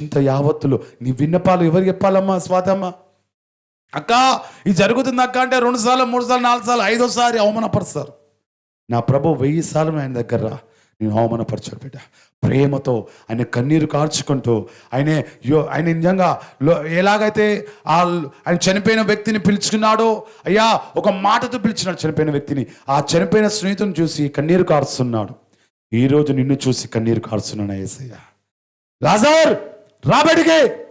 ఇంత యావత్తులు నీ విన్నపాలు ఎవరు చెప్పాలమ్మా స్వాతమ్మ? అక్క ఇది జరుగుతుంది అక్క అంటే రెండు సార్లు మూడు సార్లు నాలుగు సార్లు ఐదోసారి అవమానపరుస్తారు. నా ప్రభు వెయ్యి సార్లు ఆయన దగ్గర నేను అవమానపరచాడు బిడ్డ. ప్రేమతో ఆయన కన్నీరు కార్చుకుంటూ ఆయనే యో ఆయన నిజంగా లో ఎలాగైతే ఆ ఆయన చనిపోయిన వ్యక్తిని పిలుచుకున్నాడో అయ్యా ఒక మాటతో పిలిచినాడు చనిపోయిన వ్యక్తిని. ఆ చనిపోయిన స్నేహితుని చూసి కన్నీరు కారుస్తున్నాడు. ఈరోజు నిన్ను చూసి కన్నీరు కారుస్తున్నాను ఏసయ్య లాజర్! రాబడికి.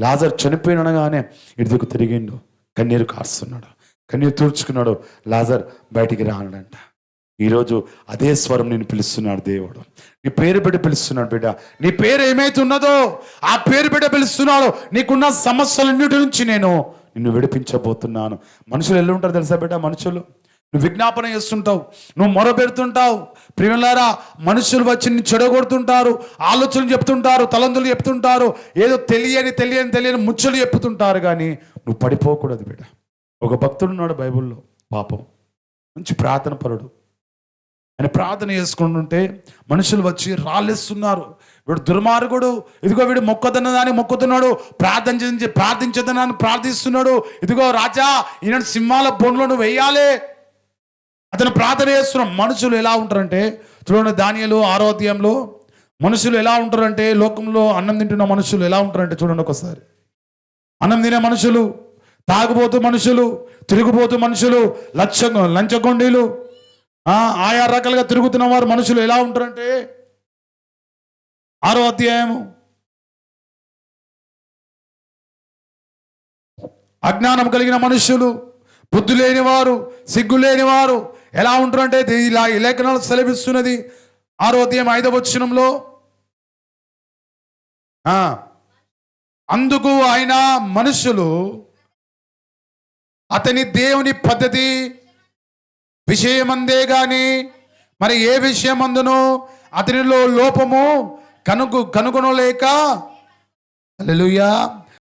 లాజర్ చనిపోయినగానే ఇటుకు తిరిగిండు. కన్నీరు కారుస్తున్నాడు. కన్నీరు తుడుచుకున్నాడు. లాజర్ బయటికి రానడంట ఈరోజు అదే స్వరం నేను పిలుస్తున్నాడు దేవుడు. నీ పేరు బిడ్డ పిలుస్తున్నాడు బిడ్డ. నీ పేరు ఏమైతే ఉన్నదో ఆ పేరు బిడ్డ పిలుస్తున్నాడు. నీకున్న సమస్యలన్నిటి నుంచి నేను నిన్ను విడిపించబోతున్నాను. మనుషులు ఎల్లుంటారు తెలుసా బిడ్డ? మనుషులు. నువ్వు విజ్ఞాపన చేస్తుంటావు నువ్వు మొరపెడుతుంటావు. ప్రియులారా మనుషులు వచ్చి నిన్ను చెడగొడుతుంటారు ఆలోచనలు చెప్తుంటారు తలందులు చెప్తుంటారు ఏదో తెలియని తెలియని తెలియని ముచ్చలు చెప్తుంటారు కానీ నువ్వు పడిపోకూడదు బిడ్డ. ఒక భక్తుడు ఉన్నాడు బైబిల్లో పాపం. మంచి ప్రార్థన పరుడు. ఆయన ప్రార్థన చేసుకుంటుంటే మనుషులు వచ్చి రాళ్ళేస్తున్నారు వీడు దుర్మార్గుడు ఇదిగో వీడు మొక్కదన్న దాన్ని మొక్కుతున్నాడు ప్రార్థన చేసి ప్రార్థించదనని ప్రార్థిస్తున్నాడు. ఇదిగో రాజా ఈయన సింహాల బొండ్లో నువ్వు వెయ్యాలి అతను ప్రార్థన చేస్తున్న మనుషులు ఎలా ఉంటారంటే చూడండి ధాన్యాలు ఆరోగ్యంలో మనుషులు ఎలా ఉంటారంటే లోకంలో అన్నం తింటున్న మనుషులు ఎలా ఉంటారంటే చూడండి ఒకసారి. అన్నం తినే మనుషులు తాగుబోతు మనుషులు తిరుగుబోతు మనుషులు లచ్చ లంచగొండీలు ఆయా రకాలుగా తిరుగుతున్న వారు మనుషులు ఎలా ఉంటారంటే ఆరో అధ్యాయము. అజ్ఞానం కలిగిన మనుషులు బుద్ధి లేని వారు సిగ్గు లేని వారు ఎలా ఉంటారంటే ఇలా ఈ లేఖనాలు సెలవిస్తున్నది. ఆరో ఐదవ వచ్చినంలో అందుకు ఆయన మనుషులు అతని దేవుని పద్ధతి విషయమందే గాని మరి ఏ విషయమందును? అతనిలో లోపము కనుగొ కనుగొనలేక హల్లెలూయా.